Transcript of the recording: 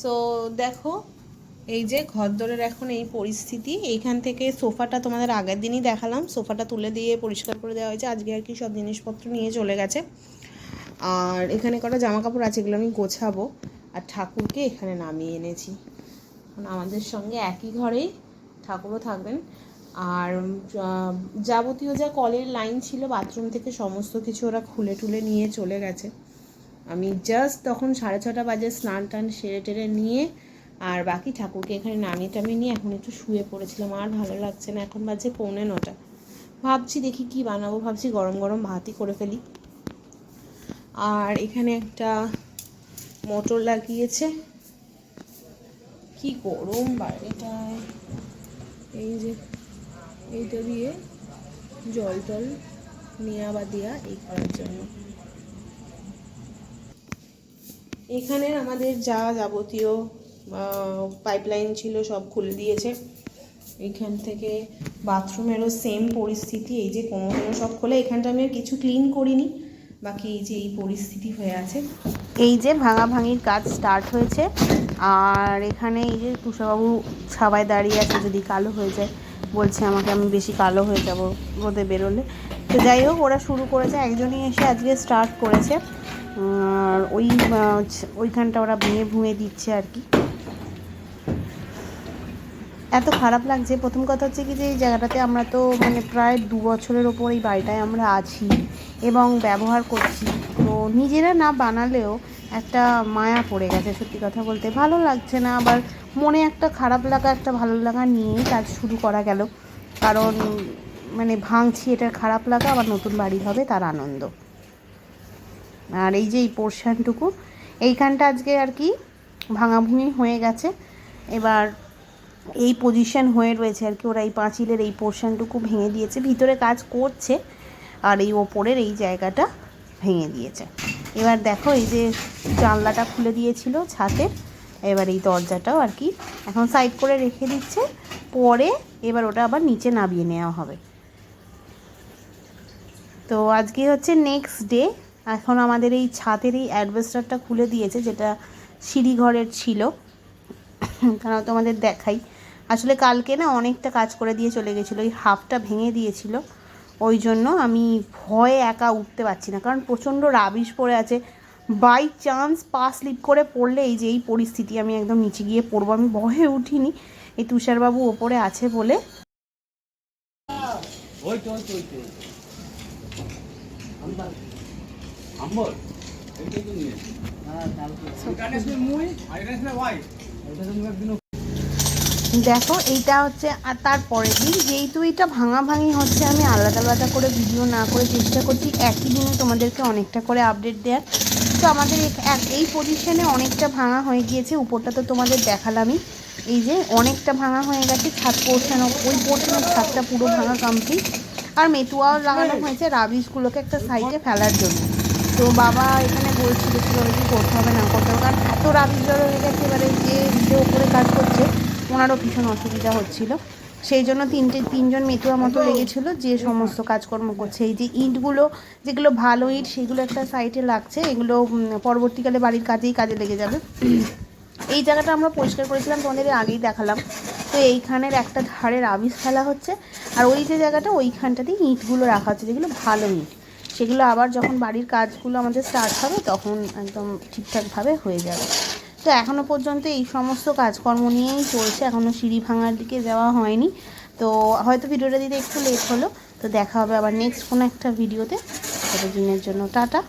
So দেখো, এই যে ঘরদোরের এখন এই পরিস্থিতি, এইখান থেকে সোফাটা তোমাদের আগের দিনই দেখালাম। সোফাটা তুলে দিয়ে পরিষ্কার করে দেওয়া হয়েছে। আজকে আর কি সব জিনিসপত্র নিয়ে চলে গেছে। আর এখানে কটা জামা কাপড় আছে, এগুলো আমি গোছাবো। আর ঠাকুরকে এখানে নামিয়ে এনেছি। আমাদের সঙ্গে একই ঘরেই ঠাকুরও থাকবেন। আর যাবতীয় যা কলের লাইন ছিল, বাথরুম থেকে সমস্ত কিছু ওরা খুলে টুলে নিয়ে চলে গেছে। আমি জাস্ট তখন সাড়ে ছটা বাজে স্নান টান সেরে টেরে নিয়ে আর বাকি ঠাকুরকে এখানে নামিয়ে টামিয়ে নিয়ে এখন একটু শুয়ে পড়েছিলাম, আর ভালো লাগছে না। এখন বাজে পৌনে নটা। ভাবছি দেখি কি বানাবো, ভাবছি গরম গরম ভাতই করে ফেলি। আর এখানে একটা মোটর লাগিয়েছে। কি গরম বাইরেটায় এই যে, এইটা দিয়ে জল টল নেওয়া বা দেওয়া এই করার জন্য। এখানে আমাদের যা যাবতীয় পাইপলাইন ছিল সব খুলে দিয়েছে। এখান থেকে বাথরুমেরও সেম পরিস্থিতি, এই যে কোনো সব খোলে। এখানটা আমি কিছু ক্লিন করিনি, বাকি এই যে এই পরিস্থিতি হয়ে আছে। এই যে ভাঙা ভাঙির কাজ স্টার্ট হয়েছে, আর এখানে এই যে তুষারবাবু ছাবায় দাঁড়িয়ে আছে, যদি কালো হয়ে যায়, বলছে আমাকে আমি বেশি কালো হয়ে যাব রোদে বেরোলে। তো যাই হোক, ওরা শুরু করেছে, একজনই এসে আজকে স্টার্ট করেছে। আর ওই ওইখানটা ওরা ভেঙে ভুঙে দিচ্ছে আর কি। এত খারাপ লাগছে। প্রথম কথা হচ্ছে কি যে, এই জায়গাটাতে আমরা তো মানে প্রায় দু বছরের ওপর এই বাড়িটায় আমরা আছি এবং ব্যবহার করছি। তো নিজেরা না বানালেও একটা মায়া পড়ে গেছে সত্যি কথা বলতে। ভালো লাগছে না, আবার মনে একটা খারাপ লাগা, একটা ভালো লাগা নিয়েই কাজ শুরু করা গেল। কারণ মানে ভাঙছি এটার খারাপ লাগা, আবার নতুন বাড়ি হবে, তার আনন্দ। আর এই যে এই পোর্শনটুকু, এইখানটা আজকে আর কি ভাঙাভুঙি হয়ে গেছে। এবার এই পজিশন হয়ে রয়েছে আর কি, ওরা এই পাঁচিলের এই পোর্শনটুকু ভেঙে দিয়েছে। ভিতরে কাজ করছে আর এই ওপরের এই জায়গাটা ভেঙে দিয়েছে। এবার দেখো এই যে জানলাটা খুলে দিয়েছিল ছাদের এবার এই দরজাটাও আর কি এখন সাইড করে রেখে দিচ্ছে। পরে এবার ওটা আবার নিচে নামিয়ে নেওয়া হবে। তো আজকে হচ্ছে নেক্সট ডে এখন আমাদের এই ছাদের এই অ্যাডভেস্টারটা খুলে দিয়েছে, যেটা সিঁড়িঘরের ছিল। তারা তোমাদের দেখাই। আসলে কালকে না অনেকটা কাজ করে দিয়ে চলে গেছিল, ওই হাফটা ভেঙে দিয়েছিল। ওই জন্য আমি ভয়ে একা উঠতে পারছি না, কারণ প্রচণ্ড রাবিশ পড়ে আছে। বাই চান্স পা স্লিপ করে পড়লে এই যে এই পরিস্থিতি আমি একদম নিচে গিয়ে পড়ব। আমি ভয়ে উঠিনি, এই তুষারবাবু ওপরে আছে বলে। ওই দেখো, এইটা হচ্ছে, আর তারপরের দিন, যেহেতু এটা ভাঙা ভাঙি হচ্ছে, আমি আলাদা আলাদা করে ভিডিও না করে চেষ্টা করছি, একই দিনে তোমাদেরকে অনেকটা করে আপডেট দেওয়ার তো আমাদের এই পজিশনে অনেকটা ভাঙা হয়ে গিয়েছে, উপরটা তো তোমাদের দেখালামই। এই যে, অনেকটা ভাঙা হয়ে গেছে, ছাদ পোর্শন ওই পোর্শনের ছাদটা পুরো ভাঙা কমপ্লিট আর মেতুয়াও লাগানো হয়েছে, রাবিশগুলোকে একটা সাইডে ফেলার জন্য। তো বাবা এখানে বলছিল কীভাবে কী করতে হবে না করতে হবে। কারণ এত রাবিশ জড়ো হয়ে গেছে এবারে যে যে ওপরে কাজ করছে ওনারও ভীষণ অসুবিধা হচ্ছিল। সেই জন্য তিনটে তিনজন মেতুয়া মতো লেগেছিলো যে সমস্ত কাজকর্ম করছে। এই যে ইটগুলো যেগুলো ভালো ইট সেগুলো একটা সাইডে লাগছে এগুলো পরবর্তীকালে বাড়ির কাজেই কাজে লেগে যাবে। এই জায়গাটা আমরা পরিষ্কার করেছিলাম তোমাদের আগেই দেখালাম। তো এইখানের একটা ধারের আবিষ ফেলা হচ্ছে আর ওই যে জায়গাটা ওইখানটাতেই ইটগুলো রাখা হচ্ছে যেগুলো ভালো ইট। সেগুলো আবার যখন বাড়ির কাজগুলো আমাদের স্টার্ট হবে, তখন একদম ঠিকঠাকভাবে হয়ে যাবে। তো এখনও পর্যন্ত এই সমস্ত কাজকর্ম নিয়েই চলছে এখনও সিঁড়ি ভাঙার দিকে যাওয়া হয়নি। তো হয়তো ভিডিওটা দিতে একটু লেট হলো, তো দেখা হবে আবার নেক্সট কোনো একটা ভিডিওতে ততদিনের জন্য টাটা।